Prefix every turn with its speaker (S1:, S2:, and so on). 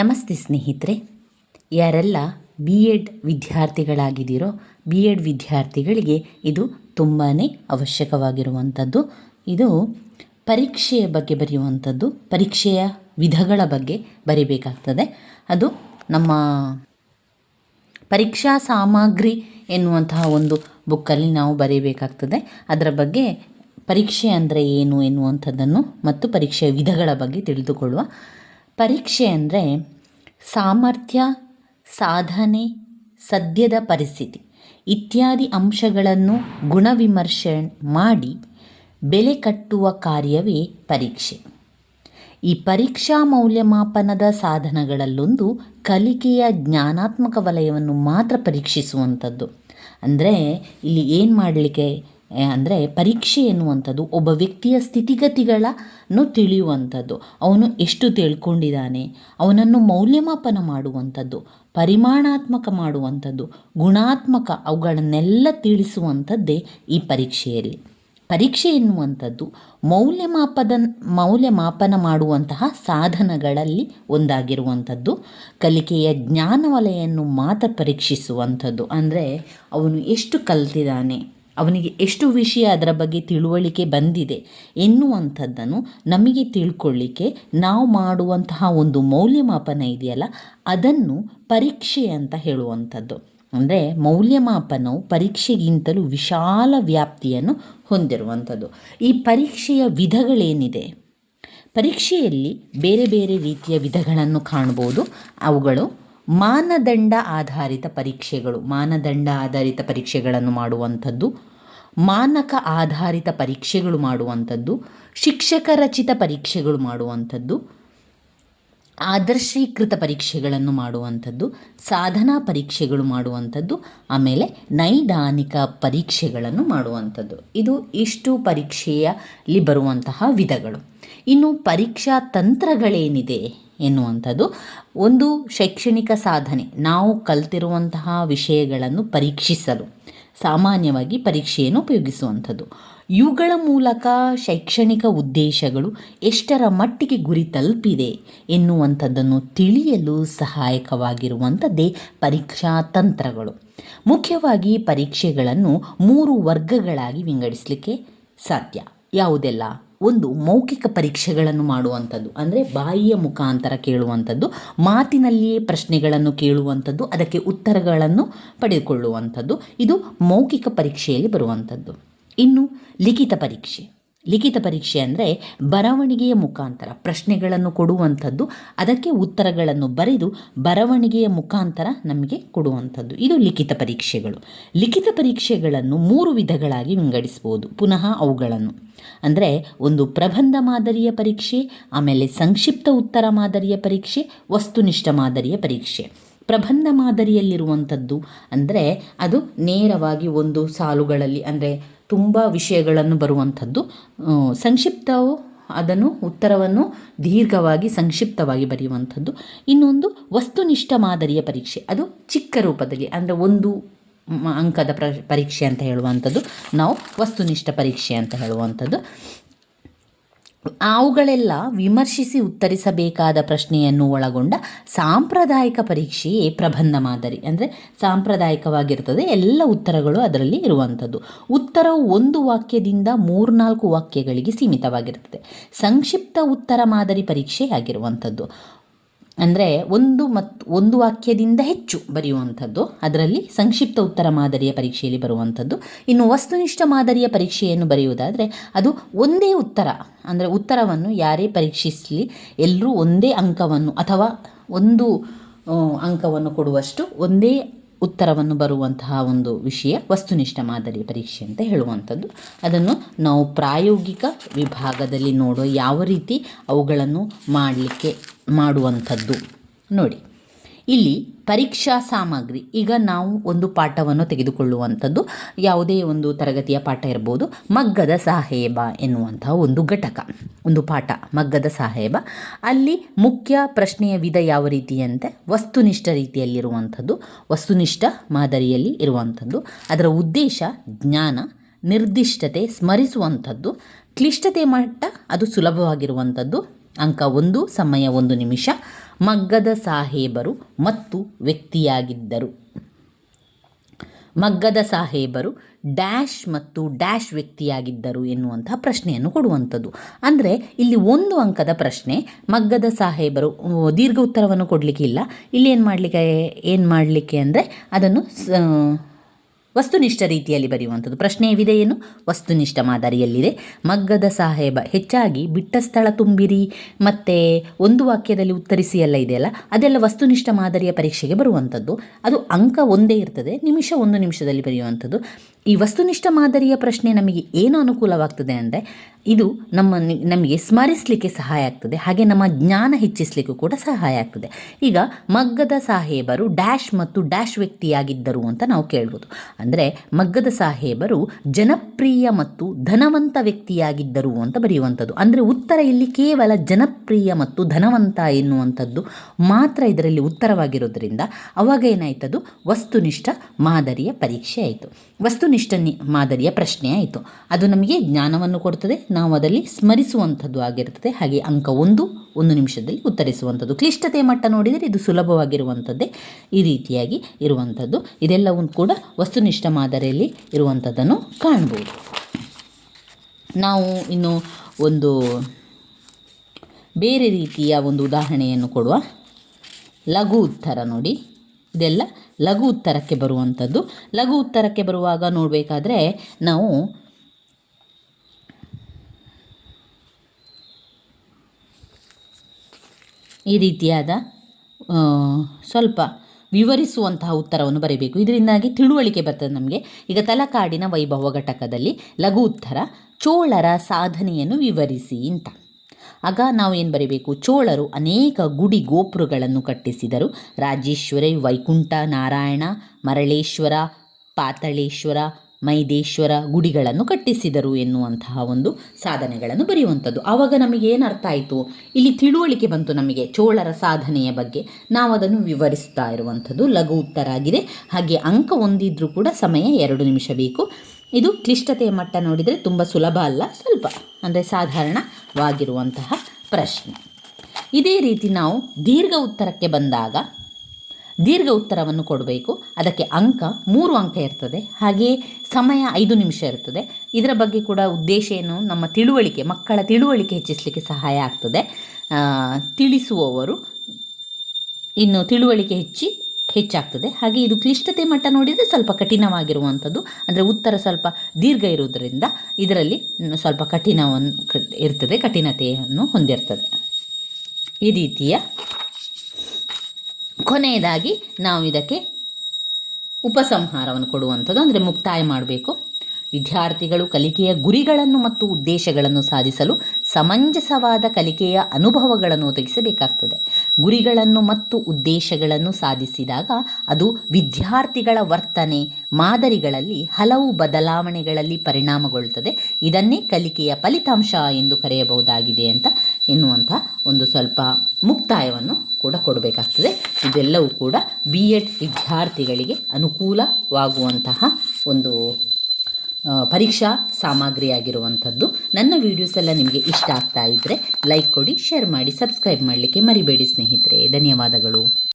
S1: ನಮಸ್ತೆ ಸ್ನೇಹಿತರೆ, ಯಾರೆಲ್ಲ ಬಿ ಎಡ್ ವಿದ್ಯಾರ್ಥಿಗಳಾಗಿದ್ದೀರೋ ಬಿ ಎಡ್ ವಿದ್ಯಾರ್ಥಿಗಳಿಗೆ ಇದು ತುಂಬಾ ಅವಶ್ಯಕವಾಗಿರುವಂಥದ್ದು. ಇದು ಪರೀಕ್ಷೆಯ ಬಗ್ಗೆ ಬರೆಯುವಂಥದ್ದು, ಪರೀಕ್ಷೆಯ ವಿಧಗಳ ಬಗ್ಗೆ ಬರಿಬೇಕಾಗ್ತದೆ. ಅದು ನಮ್ಮ ಪರೀಕ್ಷಾ ಸಾಮಗ್ರಿ ಎನ್ನುವಂತಹ ಒಂದು ಬುಕ್ಕಲ್ಲಿ ನಾವು ಬರೀಬೇಕಾಗ್ತದೆ. ಅದರ ಬಗ್ಗೆ ಪರೀಕ್ಷೆ ಅಂದರೆ ಏನು ಎನ್ನುವಂಥದ್ದನ್ನು ಮತ್ತು ಪರೀಕ್ಷೆಯ ವಿಧಗಳ ಬಗ್ಗೆ ತಿಳಿದುಕೊಳ್ಳುವ ಪರೀಕ್ಷೆ ಅಂದರೆ ಸಾಮರ್ಥ್ಯ, ಸಾಧನೆ, ಸದ್ಯದ ಪರಿಸ್ಥಿತಿ. ಇತ್ಯಾದಿ ಅಂಶಗಳನ್ನು ಗುಣವಿಮರ್ಶೆ ಮಾಡಿ ಬೆಲೆ ಕಟ್ಟುವ ಕಾರ್ಯವೇ ಪರೀಕ್ಷೆ. ಈ ಪರೀಕ್ಷಾ ಮೌಲ್ಯಮಾಪನದ ಸಾಧನಗಳಲ್ಲೊಂದು ಕಲಿಕೆಯ ಜ್ಞಾನಾತ್ಮಕ ವಲಯವನ್ನು ಮಾತ್ರ ಪರೀಕ್ಷಿಸುವಂಥದ್ದು. ಅಂದರೆ ಇಲ್ಲಿ ಏನು ಮಾಡಲಿಕ್ಕೆ ಅಂದರೆ ಪರೀಕ್ಷೆ ಎನ್ನುವಂಥದ್ದು ಒಬ್ಬ ವ್ಯಕ್ತಿಯ ಸ್ಥಿತಿಗತಿಗಳನ್ನು ತಿಳಿಯುವಂಥದ್ದು. ಅವನು ಎಷ್ಟು ತಿಳ್ಕೊಂಡಿದ್ದಾನೆ, ಅವನನ್ನು ಮೌಲ್ಯಮಾಪನ ಮಾಡುವಂಥದ್ದು, ಪರಿಮಾಣಾತ್ಮಕ ಮಾಡುವಂಥದ್ದು, ಗುಣಾತ್ಮಕ ಅವುಗಳನ್ನೆಲ್ಲ ತಿಳಿಸುವಂಥದ್ದೇ ಈ ಪರೀಕ್ಷೆಯಲ್ಲಿ. ಪರೀಕ್ಷೆ ಎನ್ನುವಂಥದ್ದು ಮೌಲ್ಯಮಾಪದ, ಮೌಲ್ಯಮಾಪನ ಮಾಡುವಂತಹ ಸಾಧನಗಳಲ್ಲಿ ಒಂದಾಗಿರುವಂಥದ್ದು. ಕಲಿಕೆಯ ಜ್ಞಾನ ವಲಯನ್ನು ಮಾತ್ರ ಪರೀಕ್ಷಿಸುವಂಥದ್ದು. ಅಂದರೆ ಅವನು ಎಷ್ಟು ಕಲ್ತಿದ್ದಾನೆ ಅವನಿಗೆ ಎಷ್ಟು ವಿಷಯ ಅದರ ಬಗ್ಗೆ ತಿಳುವಳಿಕೆ ಬಂದಿದೆ ಎನ್ನುವಂಥದ್ದನ್ನು ನಮಗೆ ತಿಳ್ಕೊಳ್ಳಿಕ್ಕೆ ನಾವು ಮಾಡುವಂತಹ ಒಂದು ಮೌಲ್ಯಮಾಪನ ಇದೆಯಲ್ಲ, ಅದನ್ನು ಪರೀಕ್ಷೆ ಅಂತ ಹೇಳುವಂಥದ್ದು. ಅಂದರೆ ಮೌಲ್ಯಮಾಪನವು ಪರೀಕ್ಷೆಗಿಂತಲೂ ವಿಶಾಲ ವ್ಯಾಪ್ತಿಯನ್ನು ಹೊಂದಿರುವಂಥದ್ದು. ಈ ಪರೀಕ್ಷೆಯ ವಿಧಗಳೇನಿದೆ? ಪರೀಕ್ಷೆಯಲ್ಲಿ ಬೇರೆ ಬೇರೆ ರೀತಿಯ ವಿಧಗಳನ್ನು ಕಾಣ್ಬೋದು. ಅವುಗಳು ಮಾನದಂಡ ಆಧಾರಿತ ಪರೀಕ್ಷೆಗಳು, ಮಾನದಂಡ ಆಧಾರಿತ ಪರೀಕ್ಷೆಗಳನ್ನು ಮಾಡುವಂಥದ್ದು, ಮಾನಕ ಆಧಾರಿತ ಪರೀಕ್ಷೆಗಳು ಮಾಡುವಂಥದ್ದು, ಶಿಕ್ಷಕ ರಚಿತ ಪರೀಕ್ಷೆಗಳು ಮಾಡುವಂಥದ್ದು ಆದರ್ಶೀಕೃತ ಪರೀಕ್ಷೆಗಳನ್ನು ಮಾಡುವಂಥದ್ದು, ಸಾಧನಾ ಪರೀಕ್ಷೆಗಳು ಮಾಡುವಂಥದ್ದು, ಆಮೇಲೆ ನೈದಾನಿಕ ಪರೀಕ್ಷೆಗಳನ್ನು ಮಾಡುವಂಥದ್ದು. ಇದು ಇಷ್ಟು ಪರೀಕ್ಷೆಯಲ್ಲಿ ಬರುವಂತಹ ವಿಧಗಳು. ಇನ್ನು ಪರೀಕ್ಷಾ ತಂತ್ರಗಳೇನಿದೆ ಎನ್ನುವಂಥದ್ದು, ಒಂದು ಶೈಕ್ಷಣಿಕ ಸಾಧನೆ, ನಾವು ಕಲ್ತಿರುವಂತಹ ವಿಷಯಗಳನ್ನು ಪರೀಕ್ಷಿಸಲು, ಸಾಮಾನ್ಯವಾಗಿ ಪರೀಕ್ಷೆಯನ್ನು ಉಪಯೋಗಿಸುವಂಥದ್ದು. ಇವುಗಳ ಮೂಲಕ ಶೈಕ್ಷಣಿಕ ಉದ್ದೇಶಗಳು ಎಷ್ಟರ ಮಟ್ಟಿಗೆ ಗುರಿ ತಲುಪಿದೆ ಎನ್ನುವಂಥದ್ದನ್ನು ತಿಳಿಯಲು ಸಹಾಯಕವಾಗಿರುವಂಥದ್ದೇ ಪರೀಕ್ಷಾ ತಂತ್ರಗಳು. ಮುಖ್ಯವಾಗಿ ಪರೀಕ್ಷೆಗಳನ್ನು ಮೂರು ವರ್ಗಗಳಾಗಿ ವಿಂಗಡಿಸಲಿಕ್ಕೆ ಸಾಧ್ಯ. ಯಾವುದೆಲ್ಲ? ಒಂದು, ಮೌಖಿಕ ಪರೀಕ್ಷೆಗಳನ್ನು ಮಾಡುವಂಥದ್ದು, ಅಂದರೆ ಬಾಯಿಯ ಮುಖಾಂತರ ಕೇಳುವಂಥದ್ದು, ಮಾತಿನಲ್ಲಿಯೇ ಪ್ರಶ್ನೆಗಳನ್ನು ಕೇಳುವಂಥದ್ದು, ಅದಕ್ಕೆ ಉತ್ತರಗಳನ್ನು ಪಡೆದುಕೊಳ್ಳುವಂಥದ್ದು, ಇದು ಮೌಖಿಕ ಪರೀಕ್ಷೆಯಲ್ಲಿ ಬರುವಂಥದ್ದು. ಇನ್ನು ಲಿಖಿತ ಪರೀಕ್ಷೆ. ಲಿಖಿತ ಪರೀಕ್ಷೆ ಅಂದರೆ ಬರವಣಿಗೆಯ ಮುಖಾಂತರ ಪ್ರಶ್ನೆಗಳನ್ನು ಕೊಡುವಂಥದ್ದು, ಅದಕ್ಕೆ ಉತ್ತರಗಳನ್ನು ಬರೆದು ಬರವಣಿಗೆಯ ಮುಖಾಂತರ ನಮಗೆ ಕೊಡುವಂಥದ್ದು. ಇದು ಲಿಖಿತ ಪರೀಕ್ಷೆಗಳು. ಲಿಖಿತ ಪರೀಕ್ಷೆಗಳನ್ನು ಮೂರು ವಿಧಗಳಾಗಿ ವಿಂಗಡಿಸ್ಬೋದು. ಪುನಃ ಅವುಗಳನ್ನು. ಅಂದರೆ ಒಂದು ಪ್ರಬಂಧ ಮಾದರಿಯ ಪರೀಕ್ಷೆ, ಆಮೇಲೆ ಸಂಕ್ಷಿಪ್ತ ಉತ್ತರ ಮಾದರಿಯ ಪರೀಕ್ಷೆ, ವಸ್ತುನಿಷ್ಠ ಮಾದರಿಯ ಪರೀಕ್ಷೆ. ಪ್ರಬಂಧ ಮಾದರಿಯಲ್ಲಿರುವಂಥದ್ದು ಅಂದರೆ ಅದು ನೇರವಾಗಿ ಒಂದು ಸಾಲುಗಳಲ್ಲಿ, ಅಂದರೆ ತುಂಬ ವಿಷಯಗಳನ್ನು ಬರುವಂಥದ್ದು. ಸಂಕ್ಷಿಪ್ತವು ಅದನ್ನು, ಉತ್ತರವನ್ನು ದೀರ್ಘವಾಗಿ ಸಂಕ್ಷಿಪ್ತವಾಗಿ ಬರೆಯುವಂಥದ್ದು. ಇನ್ನೊಂದು, ವಸ್ತುನಿಷ್ಠ ಮಾದರಿಯ ಪರೀಕ್ಷೆ. ಅದು ಚಿಕ್ಕ ರೂಪದಲ್ಲಿ, ಅಂದರೆ ಒಂದು ಅಂಕದ ಪ್ರ, ಪರೀಕ್ಷೆ ಅಂತ ಹೇಳುವಂಥದ್ದು. ನಾವು ವಸ್ತುನಿಷ್ಠ ಪರೀಕ್ಷೆ ಅಂತ ಹೇಳುವಂಥದ್ದು. ಅವುಗಳೆಲ್ಲ ವಿಮರ್ಶಿಸಿ ಉತ್ತರಿಸಬೇಕಾದ ಪ್ರಶ್ನೆಯನ್ನು ಒಳಗೊಂಡ ಸಾಂಪ್ರದಾಯಿಕ ಪರೀಕ್ಷೆಯೇ ಪ್ರಬಂಧ ಮಾದರಿ. ಅಂದರೆ ಸಾಂಪ್ರದಾಯಿಕವಾಗಿರ್ತದೆ, ಎಲ್ಲ ಉತ್ತರಗಳು ಅದರಲ್ಲಿ ಇರುವಂಥದ್ದು. ಉತ್ತರವು ಒಂದು ವಾಕ್ಯದಿಂದ ಮೂರ್ನಾಲ್ಕು ವಾಕ್ಯಗಳಿಗೆ ಸೀಮಿತವಾಗಿರ್ತದೆ. ಸಂಕ್ಷಿಪ್ತ ಉತ್ತರ ಮಾದರಿ ಪರೀಕ್ಷೆ ಆಗಿರುವಂಥದ್ದು ಅಂದರೆ ಒಂದು ಮತ್ತು ಒಂದು ವಾಕ್ಯದಿಂದ ಹೆಚ್ಚು ಬರೆಯುವಂಥದ್ದು. ಅದರಲ್ಲಿ ಸಂಕ್ಷಿಪ್ತ ಉತ್ತರ ಮಾದರಿಯ ಪರೀಕ್ಷೆಯಲ್ಲಿ ಬರುವಂಥದ್ದು. ಇನ್ನು ವಸ್ತುನಿಷ್ಠ ಮಾದರಿಯ ಪರೀಕ್ಷೆಯನ್ನು ಬರೆಯುವುದಾದರೆ ಅದು ಒಂದೇ ಉತ್ತರ. ಅಂದರೆ ಉತ್ತರವನ್ನು ಯಾರೇ ಪರೀಕ್ಷಿಸಲಿ, ಎಲ್ಲರೂ ಒಂದೇ ಅಂಕವನ್ನು ಅಥವಾ ಒಂದು ಅಂಕವನ್ನು ಕೊಡುವಷ್ಟು ಒಂದೇ ಉತ್ತರವನ್ನು ಬರುವಂತಹ ಒಂದು ವಿಷಯ, ವಸ್ತುನಿಷ್ಠ ಮಾದರಿ ಪರೀಕ್ಷೆ ಅಂತ ಹೇಳುವಂಥದ್ದು. ಅದನ್ನು ನಾವು ಪ್ರಾಯೋಗಿಕ ವಿಭಾಗದಲ್ಲಿ ನೋಡೋ ಯಾವ ರೀತಿ ಅವುಗಳನ್ನು ಮಾಡಲಿಕ್ಕೆ, ಮಾಡುವಂಥದ್ದು. ನೋಡಿ. ಇಲ್ಲಿ ಪರೀಕ್ಷಾ ಸಾಮಗ್ರಿ. ಈಗ ನಾವು ಒಂದು ಪಾಠವನ್ನು ತೆಗೆದುಕೊಳ್ಳುವಂಥದ್ದು. ಯಾವುದೇ ಒಂದು ತರಗತಿಯ ಪಾಠ ಇರ್ಬೋದು. ಮಗ್ಗದ ಸಾಹೇಬ ಎನ್ನುವಂತಹ ಒಂದು ಘಟಕ, ಒಂದು ಪಾಠ, ಮಗ್ಗದ ಸಾಹೇಬ ಅಲ್ಲಿ ಮುಖ್ಯ ಪ್ರಶ್ನೆಯ ವಿಧ ಯಾವ ರೀತಿಯಂತೆ? ವಸ್ತುನಿಷ್ಠ ರೀತಿಯಲ್ಲಿರುವಂಥದ್ದು, ವಸ್ತುನಿಷ್ಠ ಮಾದರಿಯಲ್ಲಿ ಇರುವಂಥದ್ದು. ಅದರ ಉದ್ದೇಶ ಜ್ಞಾನ, ನಿರ್ದಿಷ್ಟತೆ ಸ್ಮರಿಸುವಂಥದ್ದು. ಕ್ಲಿಷ್ಟತೆ ಮಟ್ಟ ಅದು ಸುಲಭವಾಗಿರುವಂಥದ್ದು. ಅಂಕ ಒಂದು, ಸಮಯ ಒಂದು ನಿಮಿಷ. ಮಗ್ಗದ ಸಾಹೇಬರು ಮತ್ತು ವ್ಯಕ್ತಿಯಾಗಿದ್ದರು. ಮಗ್ಗದ ಸಾಹೇಬರು ಡ್ಯಾಶ್ ಮತ್ತು ಡ್ಯಾಶ್ ವ್ಯಕ್ತಿಯಾಗಿದ್ದರು ಎನ್ನುವಂತಹ ಪ್ರಶ್ನೆಯನ್ನು ಕೊಡುವಂಥದ್ದು. ಅಂದರೆ ಇಲ್ಲಿ ಒಂದು ಅಂಕದ ಪ್ರಶ್ನೆ, ಮಗ್ಗದ ಸಾಹೇಬರು ದೀರ್ಘ ಉತ್ತರವನ್ನು ಕೊಡಲಿಕ್ಕಿಲ್ಲ ಇಲ್ಲಿ. ಏನು ಮಾಡಲಿಕ್ಕೆ ಏನು ಮಾಡಲಿಕ್ಕೆ ಅಂದರೆ ಅದನ್ನು ವಸ್ತುನಿಷ್ಠ ರೀತಿಯಲ್ಲಿ ಬರೆಯುವಂಥದ್ದು. ಪ್ರಶ್ನೆಯವಿದೆ ಏನು ವಸ್ತುನಿಷ್ಠ ಮಾದರಿಯಲ್ಲಿದೆ. ಮಗ್ಗದ ಸಾಹೇಬ, ಹೆಚ್ಚಾಗಿ ಬಿಟ್ಟ ಸ್ಥಳ ತುಂಬಿರಿ, ಮತ್ತು ಒಂದು ವಾಕ್ಯದಲ್ಲಿ ಉತ್ತರಿಸಿ ಎಲ್ಲ ಇದೆಯಲ್ಲ, ಅದೆಲ್ಲ ವಸ್ತುನಿಷ್ಠ ಮಾದರಿಯ ಪರೀಕ್ಷೆಗೆ ಬರುವಂಥದ್ದು. ಅದು ಅಂಕ ಒಂದೇ ಇರ್ತದೆ, ನಿಮಿಷ ಒಂದು ನಿಮಿಷದಲ್ಲಿ ಬರೆಯುವಂಥದ್ದು. ಈ ವಸ್ತುನಿಷ್ಠ ಮಾದರಿಯ ಪ್ರಶ್ನೆ ನಮಗೆ ಏನು ಅನುಕೂಲವಾಗ್ತದೆ ಅಂದರೆ ಇದು ನಮ್ಮ ನಮಗೆ ಸ್ಮರಿಸಲಿಕ್ಕೆ ಸಹಾಯ ಆಗ್ತದೆ, ಹಾಗೆ ನಮ್ಮ ಜ್ಞಾನ ಹೆಚ್ಚಿಸಲಿಕ್ಕೂ ಕೂಡ ಸಹಾಯ ಆಗ್ತದೆ. ಈಗ ಮಗ್ಗದ ಸಾಹೇಬರು ಡ್ಯಾಶ್ ಮತ್ತು ಡ್ಯಾಶ್ ವ್ಯಕ್ತಿಯಾಗಿದ್ದರು ಅಂತ ನಾವು ಕೇಳ್ಬೋದು. ಅಂದರೆ ಮಗ್ಗದ ಸಾಹೇಬರು ಜನಪ್ರಿಯ ಮತ್ತು ಧನವಂತ ವ್ಯಕ್ತಿಯಾಗಿದ್ದರು ಅಂತ ಬರೆಯುವಂಥದ್ದು. ಅಂದರೆ ಉತ್ತರ ಇಲ್ಲಿ ಕೇವಲ ಜನಪ್ರಿಯ ಮತ್ತು ಧನವಂತ ಎನ್ನುವಂಥದ್ದು ಮಾತ್ರ ಇದರಲ್ಲಿ ಉತ್ತರವಾಗಿರೋದ್ರಿಂದ ಅವಾಗ ಏನಾಯ್ತದು? ವಸ್ತುನಿಷ್ಠ ಮಾದರಿಯ ಪರೀಕ್ಷೆ ಆಯಿತು. ವಸ್ತುನಿಷ್ಠ ನಿ ಮಾದರಿಯ ಪ್ರಶ್ನೆ ಆಯಿತು. ಅದು ನಮಗೆ ಜ್ಞಾನವನ್ನು ಕೊಡ್ತದೆ, ನಾವು ಅದರಲ್ಲಿ ಸ್ಮರಿಸುವಂಥದ್ದು ಆಗಿರ್ತದೆ. ಹಾಗೆ ಅಂಕ ಒಂದು ಒಂದು ನಿಮಿಷದಲ್ಲಿ ಉತ್ತರಿಸುವಂಥದ್ದು. ಕ್ಲಿಷ್ಟತೆ ಮಟ್ಟ ನೋಡಿದರೆ ಇದು ಸುಲಭವಾಗಿರುವಂಥದ್ದೇ ಈ ರೀತಿಯಾಗಿ ಇರುವಂಥದ್ದು. ಇದೆಲ್ಲವೂ ಕೂಡ ವಸ್ತುನಿಷ್ಠ ಮಾದರಿಯಲ್ಲಿ ಇರುವಂಥದ್ದನ್ನು ಕಾಣ್ಬೋದು. ನಾವು ಇನ್ನು ಒಂದು ಬೇರೆ ರೀತಿಯ ಒಂದು ಉದಾಹರಣೆಯನ್ನು ಕೊಡುವ ಲಘು ಉತ್ತರ ನೋಡಿ. ಇದೆಲ್ಲ ಲಘು ಉತ್ತರಕ್ಕೆ ಬರುವಂಥದ್ದು. ಲಘು ಉತ್ತರಕ್ಕೆ ಬರುವಾಗ ನೋಡಬೇಕಾದ್ರೆ ನಾವು ಈ ರೀತಿಯಾದ ಸ್ವಲ್ಪ ವಿವರಿಸುವಂತಹ ಉತ್ತರವನ್ನು ಬರೀಬೇಕು. ಇದರಿಂದಾಗಿ ತಿಳುವಳಿಕೆ ಬರ್ತದೆ ನಮಗೆ. ಈಗ ತಲಕಾಡಿನ ವೈಭವ ಘಟಕದಲ್ಲಿ ಲಘು ಉತ್ತರ, ಚೋಳರ ಸಾಧನೆಯನ್ನು ವಿವರಿಸಿ ಅಂತ. ಆಗ ನಾವು ಏನು ಬರೀಬೇಕು? ಚೋಳರು ಅನೇಕ ಗುಡಿ ಗೋಪುರಗಳನ್ನು ಕಟ್ಟಿಸಿದರು. ರಾಜೇಶ್ವರಿ, ವೈಕುಂಠ, ನಾರಾಯಣ, ಮರಳೇಶ್ವರ, ಪಾತಳೇಶ್ವರ, ಮೈದೇಶ್ವರ ಗುಡಿಗಳನ್ನು ಕಟ್ಟಿಸಿದರು ಎನ್ನುವಂತಹ ಒಂದು ಸಾಧನೆಗಳನ್ನು ಬರೆಯುವಂಥದ್ದು. ಆವಾಗ ನಮಗೆ ಏನು ಅರ್ಥ ಆಯಿತು? ಇಲ್ಲಿ ತಿಳುವಳಿಕೆ ಬಂತು ನಮಗೆ ಚೋಳರ ಸಾಧನೆಯ ಬಗ್ಗೆ. ನಾವು ಅದನ್ನು ವಿವರಿಸ್ತಾ ಇರುವಂಥದ್ದು ಲಘು ಉತ್ತರ ಆಗಿದೆ. ಹಾಗೆ ಅಂಕ ಒಂದಿದ್ರೂ ಕೂಡ ಸಮಯ ಎರಡು ನಿಮಿಷ ಬೇಕು. ಇದು ಕ್ಲಿಷ್ಟತೆಯ ಮಟ್ಟ ನೋಡಿದರೆ ತುಂಬ ಸುಲಭ ಅಲ್ಲ, ಸ್ವಲ್ಪ. ಅಂದರೆ ಸಾಧಾರಣವಾಗಿರುವಂತಹ ಪ್ರಶ್ನೆ. ಇದೇ ರೀತಿ ನಾವು ದೀರ್ಘ ಉತ್ತರಕ್ಕೆ ಬಂದಾಗ ದೀರ್ಘ ಉತ್ತರವನ್ನು ಕೊಡಬೇಕು. ಅದಕ್ಕೆ ಅಂಕ ಮೂರು ಅಂಕ ಇರ್ತದೆ. ಹಾಗೆಯೇ ಸಮಯ ಐದು ನಿಮಿಷ ಇರ್ತದೆ. ಇದರ ಬಗ್ಗೆ ಕೂಡ ಉದ್ದೇಶ ಏನು? ನಮ್ಮ ತಿಳುವಳಿಕೆ, ಮಕ್ಕಳ ತಿಳುವಳಿಕೆ ಹೆಚ್ಚಿಸಲಿಕ್ಕೆ ಸಹಾಯ ಆಗ್ತದೆ. ತಿಳಿಸುವವರು ಇನ್ನು ತಿಳುವಳಿಕೆ ಹೆಚ್ಚಿ ಹೆಚ್ಚಾಗ್ತದೆ. ಹಾಗೆ ಇದು ಕ್ಲಿಷ್ಟತೆ ಮಟ್ಟ ನೋಡಿದರೆ ಸ್ವಲ್ಪ ಕಠಿಣವಾಗಿರುವಂಥದ್ದು. ಅಂದರೆ ಉತ್ತರ ಸ್ವಲ್ಪ ದೀರ್ಘ ಇರುವುದರಿಂದ ಇದರಲ್ಲಿ ಸ್ವಲ್ಪ ಕಠಿಣವನ್ನು ಇರ್ತದೆ, ಕಠಿಣತೆಯನ್ನು ಹೊಂದಿರ್ತದೆ. ಈ ರೀತಿಯ ಕೊನೆಯದಾಗಿ ನಾವು ಇದಕ್ಕೆ ಉಪಸಂಹಾರವನ್ನು ಕೊಡುವಂಥದ್ದು. ಅಂದರೆ ಮುಕ್ತಾಯ ಮಾಡಬೇಕು. ವಿದ್ಯಾರ್ಥಿಗಳು ಕಲಿಕೆಯ ಗುರಿಗಳನ್ನು ಮತ್ತು ಉದ್ದೇಶಗಳನ್ನು ಸಾಧಿಸಲು ಸಮಂಜಸವಾದ ಕಲಿಕೆಯ ಅನುಭವಗಳನ್ನು ಒದಗಿಸಬೇಕಾಗ್ತದೆ. ಗುರಿಗಳನ್ನು ಮತ್ತು ಉದ್ದೇಶಗಳನ್ನು ಸಾಧಿಸಿದಾಗ ಅದು ವಿದ್ಯಾರ್ಥಿಗಳ ವರ್ತನೆ, ಮಾದರಿಗಳಲ್ಲಿ ಹಲವು ಬದಲಾವಣೆಗಳಲ್ಲಿ ಪರಿಣಾಮಗೊಳ್ಳುತ್ತದೆ. ಇದನ್ನೇ ಕಲಿಕೆಯ ಫಲಿತಾಂಶ ಎಂದು ಕರೆಯಬಹುದಾಗಿದೆ ಅಂತ ಎನ್ನುವಂಥ ಒಂದು ಸ್ವಲ್ಪ ಮುಕ್ತಾಯವನ್ನು ಕೂಡ ಕೊಡಬೇಕಾಗ್ತದೆ. ಇದೆಲ್ಲವೂ ಕೂಡ ಬಿ ಎಡ್ ವಿದ್ಯಾರ್ಥಿಗಳಿಗೆ ಅನುಕೂಲವಾಗುವಂತಹ ಒಂದು ಪರೀಕ್ಷಾ ಸಾಮಗ್ರಿಯಾಗಿರುವಂಥದ್ದು. ನನ್ನ ವಿಡಿಯೋಸ್ ಎಲ್ಲ ನಿಮಗೆ ಇಷ್ಟ ಆಗ್ತಾ ಇದ್ದರೆ ಲೈಕ್ ಕೊಡಿ ಶೇರ್ ಮಾಡಿ ಸಬ್ಸ್ಕ್ರೈಬ್ ಮಾಡಲಿಕ್ಕೆ ಮರಿಬೇಡಿ ಸ್ನೇಹಿತರೆ. ಧನ್ಯವಾದಗಳು.